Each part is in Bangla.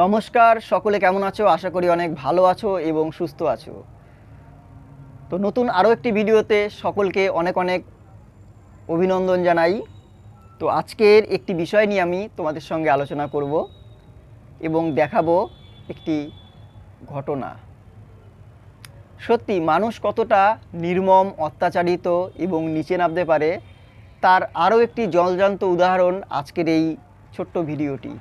নমস্কার, সকলে কেমন আছো? আশা করি অনেক ভালো আছো এবং সুস্থ আছো। তো নতুন আরও একটি ভিডিওতে সকলকে অনেক অনেক অভিনন্দন জানাই। তো আজকের একটি বিষয় নিয়ে আমি তোমাদের সঙ্গে আলোচনা করব এবং দেখাবো একটি ঘটনা। সত্যি, মানুষ কতটা নির্মম, অত্যাচারিত এবং নিচে নামতে পারে, তার আরও একটি জলজান্ত উদাহরণ আজকের এই ছোট্ট ভিডিওটি।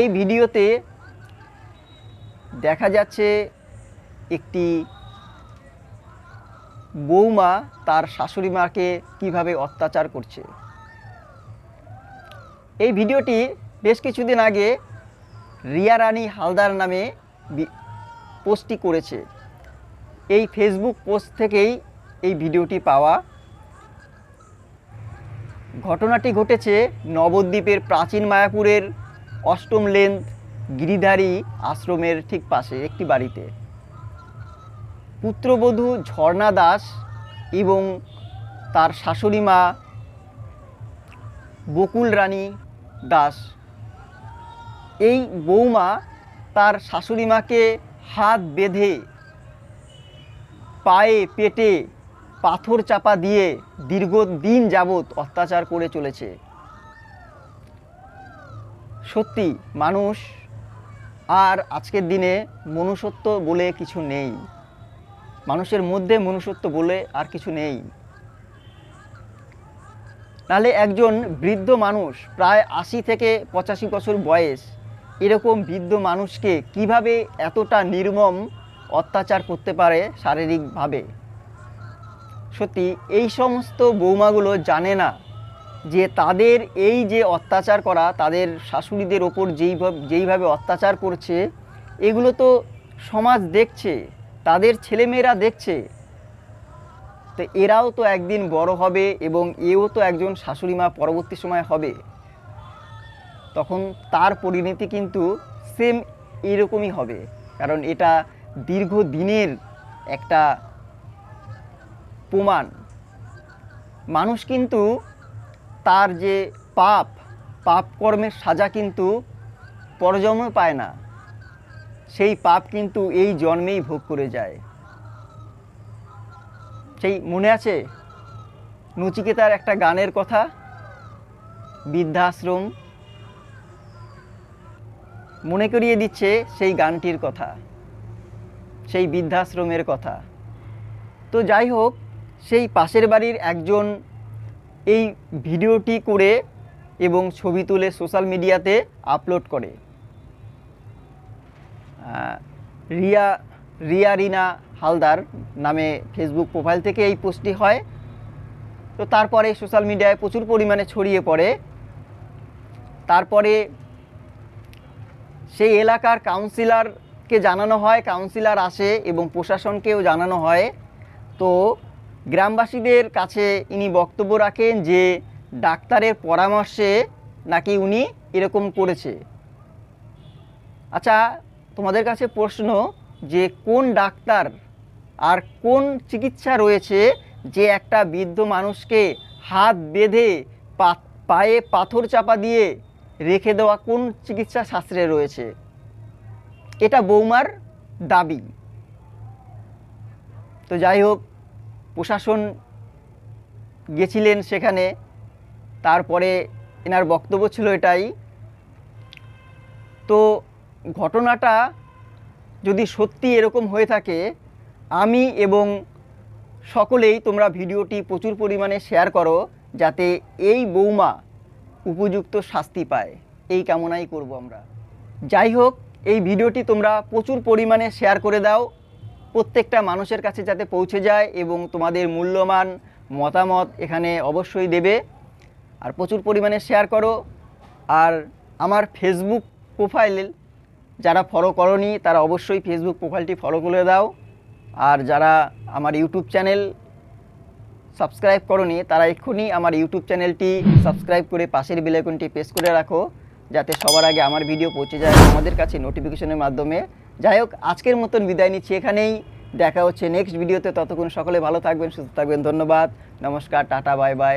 এই ভিডিওতে দেখা যাচ্ছে একটি বৌমা তার শাশুড়ি মাকে কীভাবে অত্যাচার করছে। এই ভিডিওটি বেশ কিছুদিন আগে রিয়া রানী হালদার নামে পোস্টটি করেছে। এই ফেসবুক পোস্ট থেকেই এই ভিডিওটি পাওয়া। ঘটনাটি ঘটেছে নবদ্বীপের প্রাচীন মায়াপুরের অষ্টম লেন্থ গিরিধারী আশ্রমের ঠিক পাশে একটি বাড়িতে। পুত্রবধূ ঝর্ণা দাস এবং তার শাশুড়ি মা বকুল রানী দাস। এই বৌমা তার শাশুড়ি মাকে হাত বেঁধে পায়ে পেটে পাথর চাপা দিয়ে দীর্ঘদিন যাবৎ অত্যাচার করে চলেছে। সত্যি, মানুষ আর আজকের দিনে মনুষ্যত্ব বলে কিছু নেই। মানুষের মধ্যে মনুষ্যত্ব বলে আর কিছু নেই। নাহলে একজন বৃদ্ধ মানুষ প্রায় আশি থেকে পঁচাশি বছর বয়স, এরকম বৃদ্ধ মানুষকে কীভাবে এতটা নির্মম অত্যাচার করতে পারে শারীরিকভাবে? সত্যি, এই সমস্ত বৌমাগুলো জানে না যে তাদের এই যে অত্যাচার করা, তাদের শাশুড়িদের ওপর যেইভাবে যেইভাবে অত্যাচার করছে, এগুলো তো সমাজ দেখছে, তাদের ছেলেমেয়েরা দেখছে। তো এরাও তো একদিন বড় হবে এবং এও তো একজন শাশুড়ি মা পরবর্তী সময় হবে। তখন তার পরিণতি কিন্তু সেম এরকমই হবে। কারণ এটা দীর্ঘদিনের একটা প্রমাণ। মানুষ কিন্তু তার যে পাপ পাপ কর্মের সাজা কিন্তু পরজন্মে পায় না। সেই পাপ কিন্তু এই জন্মেই ভোগ করে যায়। সেই মনে আছে? নচিকেতার একটা গানের কথা? বৃদ্ধাশ্রম। মনে করিয়ে দিচ্ছে সেই গানটির কথা, সেই বৃদ্ধাশ্রমের কথা। তো যাই হোক, সেই পাশের বাড়ির একজন এই ভিডিওটি করে এবং ছবি তুলে সোশ্যাল মিডিয়াতে আপলোড করে। রিয়া রিয়া রিনা হালদার নামে ফেসবুক প্রোফাইল থেকে এই পোস্টটি হয়। তো তারপরে সোশ্যাল মিডিয়ায় প্রচুর পরিমাণে ছড়িয়ে পড়ে। তারপরে সেই এলাকার কাউন্সিলরকে জানানো হয় কাউন্সিলর আসে এবং প্রশাসনকেও জানানো হয়। তো গ্রামবাসীদের কাছে ইনি বক্তব্য রাখেন যে ডাক্তারের পরামর্শে নাকি উনি এরকম করেছে। আচ্ছা তোমাদের কাছে প্রশ্ন যে কোন ডাক্তার আর কোন চিকিৎসা রয়েছে যে একটা বৃদ্ধ মানুষকে হাত বেঁধে পায়ে পাথর চাপা দিয়ে রেখে দেওয়া কোন চিকিৎসা শাস্ত্রে রয়েছে? এটা বৌমার দাবি। তো যাই হোক প্রশাসন গেছিলেন সেখানে, তারপরে এনার বক্তব্য ছিল এটাই। তো ঘটনাটা যদি সত্যি এরকম হয়ে থাকে, আমি এবং সকলেই তোমরা ভিডিওটি প্রচুর পরিমাণে শেয়ার করো, যাতে এই বৌমা উপযুক্ত শাস্তি পায়। এই কামনাই করব আমরা। যাই হোক, এই ভিডিওটি তোমরা প্রচুর পরিমাণে শেয়ার করে দাও। প্রত্যেকটা মানুষের কাছে যাতে পৌঁছে যায় এবং তোমাদের মূল্যবান মতামত এখানে অবশ্যই দেবে। আর প্রচুর পরিমাণে শেয়ার করো। আর আমার ফেসবুক প্রোফাইল যারা ফলো করনি, তারা অবশ্যই ফেসবুক প্রোফাইলটি ফলো করে দাও। আর যারা আমার ইউটিউব চ্যানেল সাবস্ক্রাইব করনি, তারা এক্ষুনি আমার ইউটিউব চ্যানেলটি সাবস্ক্রাইব করে পাশের বেলাইকনটি প্রেস করে রাখো, যাতে সবার আগে আমার ভিডিও পৌঁছে যায় আমাদের কাছে নোটিফিকেশনের মাধ্যমে যাই হোক, আজকের মতন বিদায় নিচ্ছি এখানেই। দেখা হচ্ছে নেক্সট ভিডিওতে ততক্ষণ সকলে ভালো থাকবেন, সুস্থ থাকবেন। ধন্যবাদ। নমস্কার, টাটা, বাই বাই।